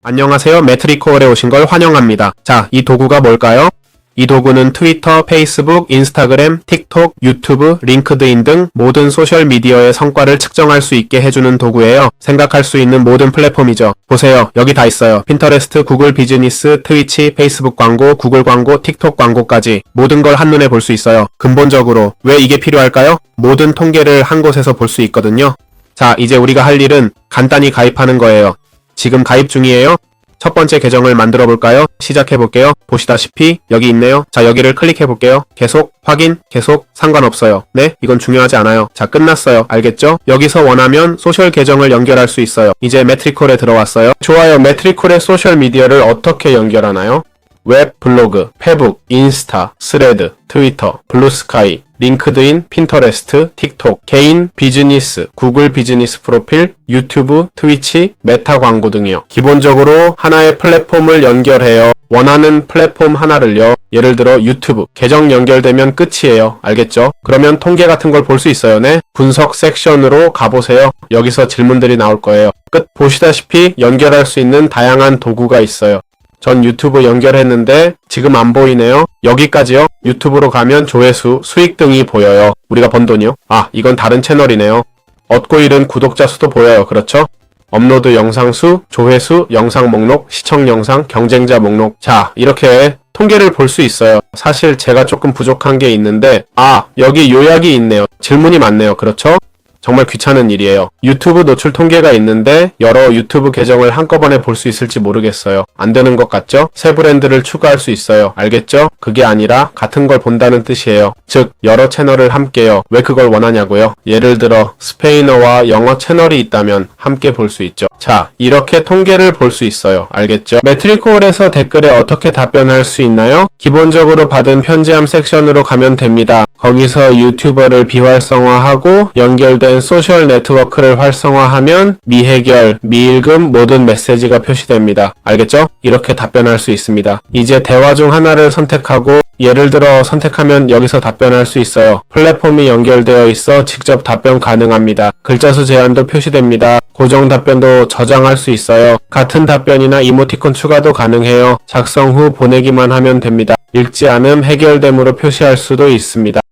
안녕하세요. 매트리코얼에 오신 걸 환영합니다. 자, 이 도구가 뭘까요? 이 도구는 트위터, 페이스북, 인스타그램, 틱톡, 유튜브, 링크드인 등 모든 소셜미디어의 성과를 측정할 수 있게 해주는 도구예요. 생각할 수 있는 모든 플랫폼이죠. 보세요. 여기 다 있어요. 핀터레스트, 구글 비즈니스, 트위치, 페이스북 광고, 구글 광고, 틱톡 광고까지 모든 걸 한눈에 볼 수 있어요. 근본적으로 왜 이게 필요할까요? 모든 통계를 한 곳에서 볼 수 있거든요. 자, 이제 우리가 할 일은 간단히 가입하는 거예요. 지금 가입 중이에요. 첫 번째 계정을 만들어 볼까요? 시작해 볼게요. 보시다시피 여기 있네요. 자, 여기를 클릭해 볼게요. 계속, 확인, 계속, 상관없어요. 네, 이건 중요하지 않아요. 자, 끝났어요. 알겠죠? 여기서 원하면 소셜 계정을 연결할 수 있어요. 이제 매트리콜에 들어왔어요. 좋아요. 매트리콜의 소셜 미디어를 어떻게 연결하나요? 웹, 블로그, 페북, 인스타, 스레드, 트위터, 블루스카이, 링크드인, 핀터레스트, 틱톡, 개인, 비즈니스, 구글 비즈니스 프로필, 유튜브, 트위치, 메타 광고 등이요. 기본적으로 하나의 플랫폼을 연결해요. 원하는 플랫폼 하나를요. 예를 들어 유튜브 계정 연결되면 끝이에요. 알겠죠? 그러면 통계 같은 걸 볼 수 있어요. 네. 분석 섹션으로 가보세요. 여기서 질문들이 나올 거예요. 끝. 보시다시피 연결할 수 있는 다양한 도구가 있어요. 전 유튜브 연결했는데 지금 안 보이네요. 여기까지요. 유튜브로 가면 조회수, 수익 등이 보여요. 우리가 번 돈이요. 아, 이건 다른 채널이네요. 얻고 잃은 구독자 수도 보여요. 그렇죠? 업로드 영상 수, 조회수, 영상 목록, 시청 영상, 경쟁자 목록. 자, 이렇게 통계를 볼 수 있어요. 사실 제가 조금 부족한 게 있는데, 아, 여기 요약이 있네요. 질문이 많네요. 그렇죠? 정말 귀찮은 일이에요. 유튜브 노출 통계가 있는데 여러 유튜브 계정을 한꺼번에 볼 수 있을지 모르겠어요. 안 되는 것 같죠? 새 브랜드를 추가할 수 있어요. 알겠죠? 그게 아니라 같은 걸 본다는 뜻이에요. 즉, 여러 채널을 함께요. 왜 그걸 원하냐고요? 예를 들어 스페인어와 영어 채널이 있다면 함께 볼 수 있죠. 자, 이렇게 통계를 볼 수 있어요. 알겠죠? 매트리콜에서 댓글에 어떻게 답변할 수 있나요? 기본적으로 받은 편지함 섹션으로 가면 됩니다. 거기서 유튜버를 비활성화하고 연결된 소셜 네트워크를 활성화하면 미해결, 미일금 모든 메시지가 표시됩니다. 알겠죠? 이렇게 답변할 수 있습니다. 이제 대화 중 하나를 선택하고 예를 들어 선택하면 여기서 답변할 수 있어요. 플랫폼이 연결되어 있어 직접 답변 가능합니다. 글자 수 제한도 표시됩니다. 고정 답변도 저장할 수 있어요. 같은 답변이나 이모티콘 추가도 가능해요. 작성 후 보내기만 하면 됩니다. 읽지 않음 해결됨으로 표시할 수도 있습니다.